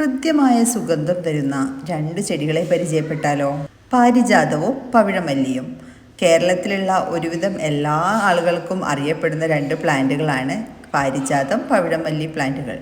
ഹൃദ്യമായ സുഗന്ധം തരുന്ന രണ്ട് ചെടികളെ പരിചയപ്പെട്ടാലോ? പാരിജാതവും പവിഴമല്ലിയും. കേരളത്തിലുള്ള ഒരുവിധം എല്ലാ ആളുകൾക്കും അറിയപ്പെടുന്ന രണ്ട് പ്ലാന്റുകളാണ് പാരിജാതം പവിഴമല്ലി പ്ലാന്റുകൾ.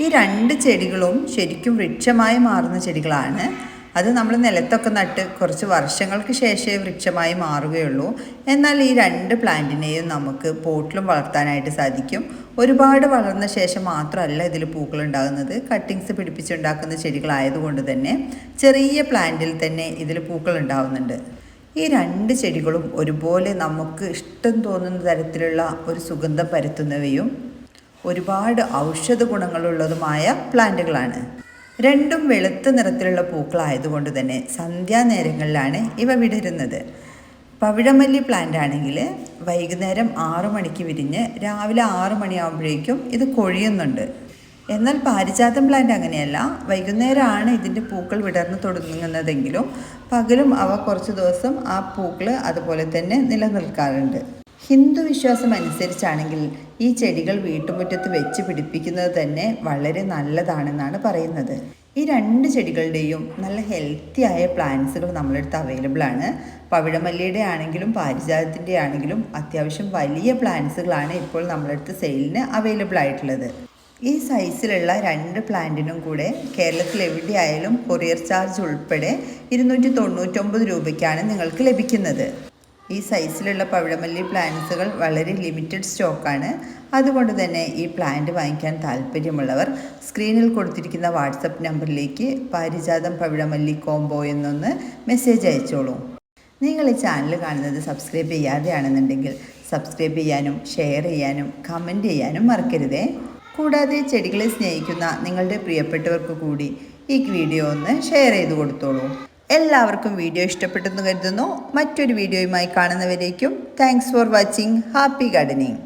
ഈ രണ്ട് ചെടികളും ശരിക്കും വൃക്ഷമായി മാറുന്ന ചെടികളാണ്. അത് നമ്മൾ നിലത്തൊക്കെ നട്ട് കുറച്ച് വർഷങ്ങൾക്ക് ശേഷമേ വൃക്ഷമായി മാറുകയുള്ളൂ. എന്നാൽ ഈ രണ്ട് പ്ലാന്റിനെയും നമുക്ക് പോട്ടിലും വളർത്താനായിട്ട് സാധിക്കും. ഒരുപാട് വളർന്ന ശേഷം മാത്രമല്ല ഇതിൽ പൂക്കൾ ഉണ്ടാകുന്നത്. കട്ടിങ്സ് പിടിപ്പിച്ചുണ്ടാക്കുന്ന ചെടികളായതുകൊണ്ട് തന്നെ ചെറിയ പ്ലാന്റിൽ തന്നെ ഇതിൽ പൂക്കൾ ഉണ്ടാകുന്നുണ്ട് ഈ രണ്ട് ചെടികളും ഒരുപോലെ നമുക്ക് ഇഷ്ടം തോന്നുന്ന തരത്തിലുള്ള ഒരു സുഗന്ധം പരത്തുന്നവയും ഒരുപാട് ഔഷധ ഗുണങ്ങളുള്ളതുമായ പ്ലാന്റുകളാണ്. രണ്ടും വെളുത്ത നിറത്തിലുള്ള പൂക്കളായതുകൊണ്ട് തന്നെ സന്ധ്യാനേരങ്ങളിലാണ് ഇവ വിടരുന്നത്. പവിഴമല്ലി പ്ലാന്റ് ആണെങ്കിൽ വൈകുന്നേരം ആറു മണിക്ക് വിരിഞ്ഞ് രാവിലെ ആറു മണിയാകുമ്പോഴേക്കും ഇത് കൊഴിയുന്നുണ്ട്. എന്നാൽ പാരിജാതം പ്ലാന്റ് അങ്ങനെയല്ല. വൈകുന്നേരമാണ് ഇതിന്റെ പൂക്കൾ വിടർന്നു തുടങ്ങുന്നതെങ്കിലും പകലും അവ കുറച്ച് ദിവസം ആ പൂക്കൾ അതുപോലെ തന്നെ നിലനിൽക്കാറുണ്ട്. ഹിന്ദു വിശ്വാസം അനുസരിച്ചാണെങ്കിൽ ഈ ചെടികൾ വീട്ടുമുറ്റത്ത് വെച്ച് പിടിപ്പിക്കുന്നത് തന്നെ വളരെ നല്ലതാണെന്നാണ് പറയുന്നത്. ഈ രണ്ട് ചെടികളുടെയും നല്ല ഹെൽത്തി ആയ പ്ലാന്റ്സുകൾ നമ്മളടുത്ത് അവൈലബിൾ ആണ്. പവിഴമല്ലിയുടെ ആണെങ്കിലും പാരിജാതത്തിന്റെ ആണെങ്കിലും അത്യാവശ്യം വലിയ പ്ലാന്റ്സുകളാണ് ഇപ്പോൾ നമ്മളടുത്ത് സെയിലിന് അവൈലബിൾ ആയിട്ടുള്ളത്. ഈ സൈസിലുള്ള രണ്ട് പ്ലാന്റിനും കൂടെ കേരളത്തിൽ എവിടെയായാലും കൊറിയർ ചാർജ് ഉൾപ്പെടെ ഇരുന്നൂറ്റി തൊണ്ണൂറ്റൊമ്പത് രൂപയ്ക്കാണ് നിങ്ങൾക്ക് ലഭിക്കുന്നത്. ഈ സൈസിലുള്ള പവിഴമല്ലി പ്ലാന്റ്സുകൾ വളരെ ലിമിറ്റഡ് സ്റ്റോക്കാണ് അതുകൊണ്ട് തന്നെ ഈ പ്ലാന്റ് വാങ്ങിക്കാൻ താല്പര്യമുള്ളവർ സ്ക്രീനിൽ കൊടുത്തിരിക്കുന്ന വാട്സപ്പ് നമ്പറിലേക്ക് പാരിജാതം പവിഴമല്ലി കോംബോ എന്നൊന്ന് മെസ്സേജ് അയച്ചോളൂ. നിങ്ങൾ ഈ ചാനൽ കാണുന്നത് സബ്സ്ക്രൈബ് ചെയ്യാതെയാണെന്നുണ്ടെങ്കിൽ സബ്സ്ക്രൈബ് ചെയ്യാനും ഷെയർ ചെയ്യാനും കമന്റ് ചെയ്യാനും മറക്കരുതേ. കൂടാതെ ചെടികളെ സ്നേഹിക്കുന്ന നിങ്ങളുടെ പ്രിയപ്പെട്ടവർക്ക് കൂടി ഈ വീഡിയോ ഒന്ന് ഷെയർ ചെയ്ത് കൊടുത്തോളൂ. എല്ലാവർക്കും വീഡിയോ ഇഷ്ടപ്പെട്ടെന്ന് കരുതുന്നു. മറ്റൊരു വീഡിയോയുമായി കാണുന്നവരേക്കും thanks for watching happy gardening